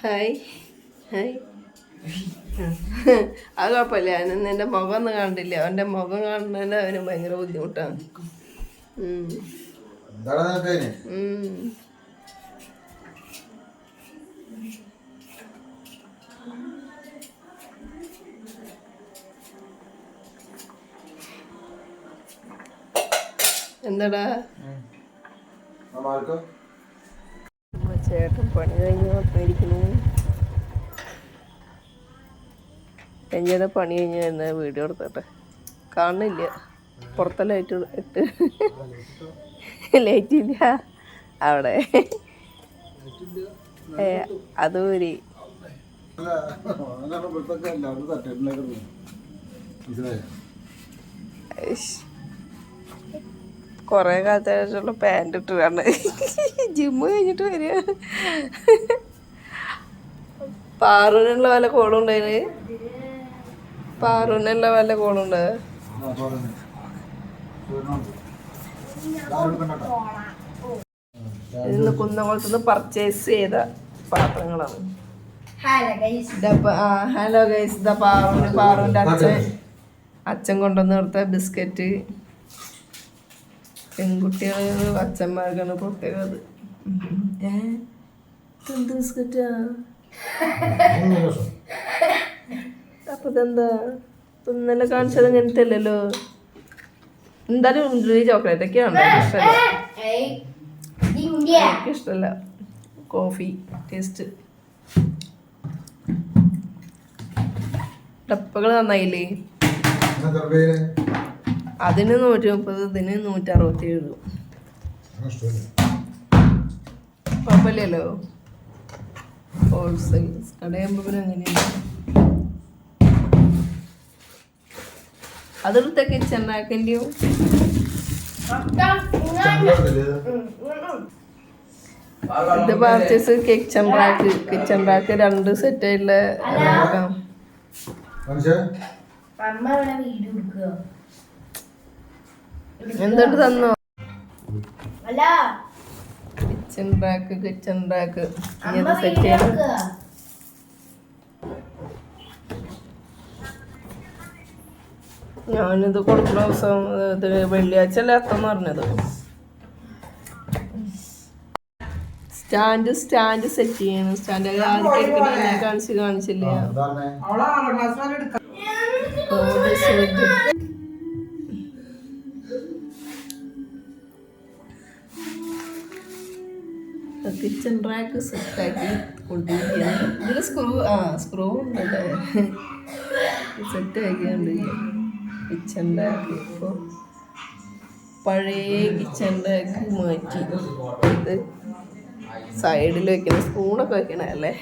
Hi. Hi. അത് കുഴപ്പമില്ല. അവനൊന്നും എന്റെ മുഖം ഒന്നും കണ്ടില്ല. അവന്റെ മുഖം കാണുന്നതിന് അവന് ഭയങ്കര ബുദ്ധിമുട്ടാണ്. എന്താടാ ചേട്ടൻ പണി കഴിഞ്ഞ് വന്നിരിക്കുന്നു. കഴിഞ്ഞ പണി കഴിഞ്ഞ് വന്ന? വീഡിയോ എടുത്തോട്ടെ. കാണുന്നില്ല. പുറത്തെ ലൈറ്റ് ഇട്ട്. ലൈറ്റ് ഇല്ല. അവിടെ. അതൂരി അത് മനസ്സിലായോ? കൊറേ കാലത്തിന് ശേഷമുള്ള പാന്റ് ഇട്ടിട്ടാണ് ജിമ്മ് കഴിഞ്ഞിട്ട് വരിക. പാറുനുള്ള വല്ല കോളുണ്ടായിന് പാറുനുള്ള വല്ല കോളുണ്ട്. ഇന്ന് കുന്നംകുളത്തുനിന്ന് പർച്ചേസ് ചെയ്ത പാത്രങ്ങളാണ്. ഹലോ ഗൈസ് പാറുവിന്റെ അച്ഛൻ അച്ഛൻ കൊണ്ടുവന്ന് കൊടുത്ത ബിസ്ക്കറ്റ് പെൺകുട്ടികൾ അച്ഛന്മാർക്കാണ് പ്രത്യേകത. അത് ഏ? എന്ത് ബിസ്ക്കറ്റാ. അപ്പൊ ഇതെന്താ ഇന്നലെ കാണിച്ചത് ഇങ്ങനത്തെ അല്ലല്ലോ എന്തായാലും ഈ ചോക്ലേറ്റ് ഒക്കെ ഉണ്ട് ഇഷ്ടമല്ല? എനിക്ക് കോഫി ടേസ്റ്റ്. ഡപ്പകൾ നന്നായില്ലേ? അതിന് നൂറ്റി മുപ്പത് ഇതിന് നൂറ്റി അറുപത്തി ഏഴ്. കുഴപ്പമില്ലല്ലോ. ഹോൾസെയിൽ കടയാകുമ്പോൾ പിന്നെ അങ്ങനെയാണ് അതെടുത്ത ഇത് purchase kitchen rack kitchen rack രണ്ട് സെറ്റായിട്ടുള്ള റാക്കാം മനുഷ്യ? അമ്മ വീഡിയോ എടുക്കുക എന്തുകൊണ്ട് തന്നോ? അല്ല. കിച്ചൺ റാക്ക് കിച്ചൺ റാക്ക് ഇനി അത് സെറ്റ് ചെയ്യണം എടുക്കുക ഞാനിത് കൊടുക്കുന്ന ദിവസം ഇത് വെള്ളിയാഴ്ച അല്ലേ അത്തെന്ന് പറഞ്ഞത്? സ്റ്റാൻഡ് സ്റ്റാൻഡ് സെറ്റ് ചെയ്യണം. സ്റ്റാൻഡ് ആദ്യം എടുക്കണ ഞാൻ കാണിച്ച് കാണിച്ചില്ല? കിച്ചൺ റാക്ക് സെറ്റാക്കി കൊണ്ടിരിക്കുകയാണ്. ഇതിൽ സ്ക്രൂ ആ സ്ക്രൂ ഉണ്ടല്ലേ സെറ്റ് ആക്കിയാണ്ട് കിച്ചൺ റാക്ക് ഇപ്പോൾ പഴയ കിച്ചൺ റാക്ക് മാറ്റി. ഇത് സൈഡിൽ വെക്കുന്ന സ്പൂണൊക്കെ വെക്കണല്ലേ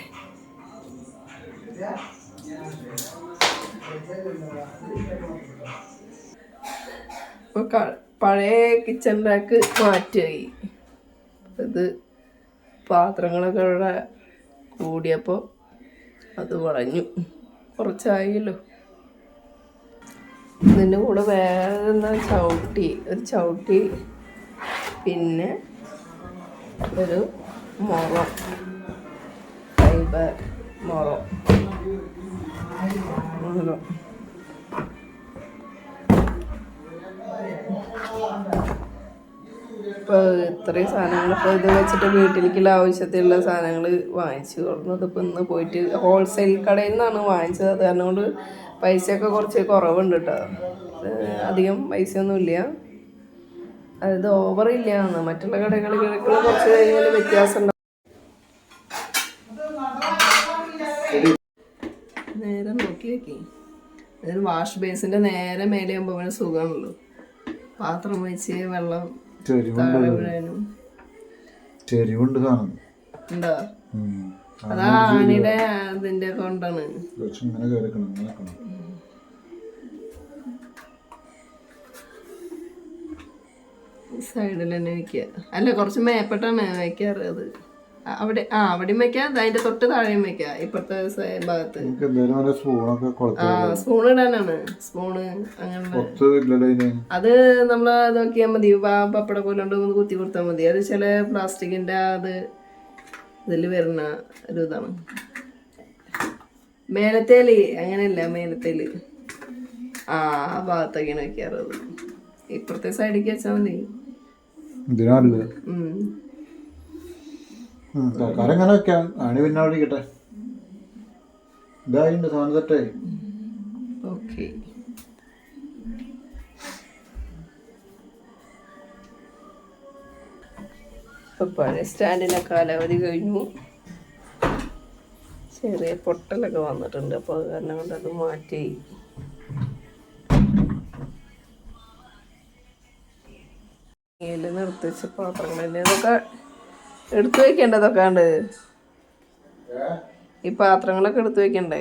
പഴയ കിച്ചൺ റാക്ക് മാറ്റി ഇത് പാത്രങ്ങളൊക്കെ ഇവിടെ കൂടിയപ്പോൾ അത് വളഞ്ഞു. കുറച്ചായല്ലോ. ഇതിന്റെ കൂടെ വേറെ എന്താ ചവിട്ടി ഒരു ചവിട്ടി പിന്നെ ഒരു മുറം ഫൈബർ മുറം മുറം. ഇപ്പോൾ ഇത്രയും സാധനങ്ങൾ ഇപ്പോൾ ഇത് വെച്ചിട്ട് വീട്ടിലേക്കുള്ള ആവശ്യത്തിലുള്ള സാധനങ്ങൾ വാങ്ങിച്ചു കൊടുക്കുന്നത് ഇപ്പോൾ ഇന്ന് പോയിട്ട് ഹോൾസെയിൽ കടയിൽ നിന്നാണ് വാങ്ങിച്ചത്. അത് കാരണം കൊണ്ട് പൈസയൊക്കെ കുറച്ച് കുറവുണ്ട് കേട്ടോ. അധികം പൈസയൊന്നുമില്ല അതായത് ഓവർ ഇല്ല. എന്ന് മറ്റുള്ള കടകളിൽ കുറച്ച് കഴിഞ്ഞാൽ വ്യത്യാസം നേരം നോക്കി വെക്കേ. അതായത് വാഷ് ബേസിന്റെ നേരെ മേലെ ആകുമ്പോൾ സുഖമാണല്ലോ പാത്രം വെച്ച് വെള്ളം ചെരിവുണ്ട് ചെരിവുണ്ട് സാധനം ഉണ്ടോ. അതാ കൊണ്ടാണ്. കുറച്ച് ഇങ്ങനെ കയറിക്കണം ഇങ്ങനെ നിൽക്കണം സൈഡിൽ തന്നെ വെക്കുക. അല്ല കുറച്ച് മേപ്പെട്ടാണ് വെക്കാറ് അത്. അവിടെ ആ അവിടെയും വെക്കാം അതിന്റെ തൊട്ട് താഴെയും വെക്കാം ഇപ്പുറത്തെ ഭാഗത്ത്. ആ സ്പൂൺ ഇടാനാണ്. സ്പൂണ് അങ്ങനെ അത് നമ്മൾ നോക്കിയാൽ മതി പപ്പട പോലെ ഒന്ന് കുത്തി കൊടുത്താൽ മതി. അത് ചില പ്ലാസ്റ്റിക്കിന്റെ അത് ഇതിൽ വരുന്ന ഒരു ഇതാണ്. മേലത്തേൽ അങ്ങനെയല്ല മേലത്തേൽ. ആ ആ ഭാഗത്തൊക്കെയാണ് വെക്കാറത് ഇപ്പുറത്തെ സൈഡിലേക്ക് വെച്ചാൽ മതി. ഉം. തൽക്കാലം കാലാവധി കഴിഞ്ഞു. ചെറിയ പൊട്ടലൊക്കെ വന്നിട്ടുണ്ട്. അപ്പോൾ അത് കാരണം കൊണ്ട് അത് മാറ്റി. നിർത്തിച്ച് പാത്രങ്ങൾ ഇതൊക്കെ? എടുത്തു വെക്കേണ്ടതൊക്കെ ഉണ്ട് ഈ പാത്രങ്ങളൊക്കെ എടുത്തു വെക്കണ്ടേ?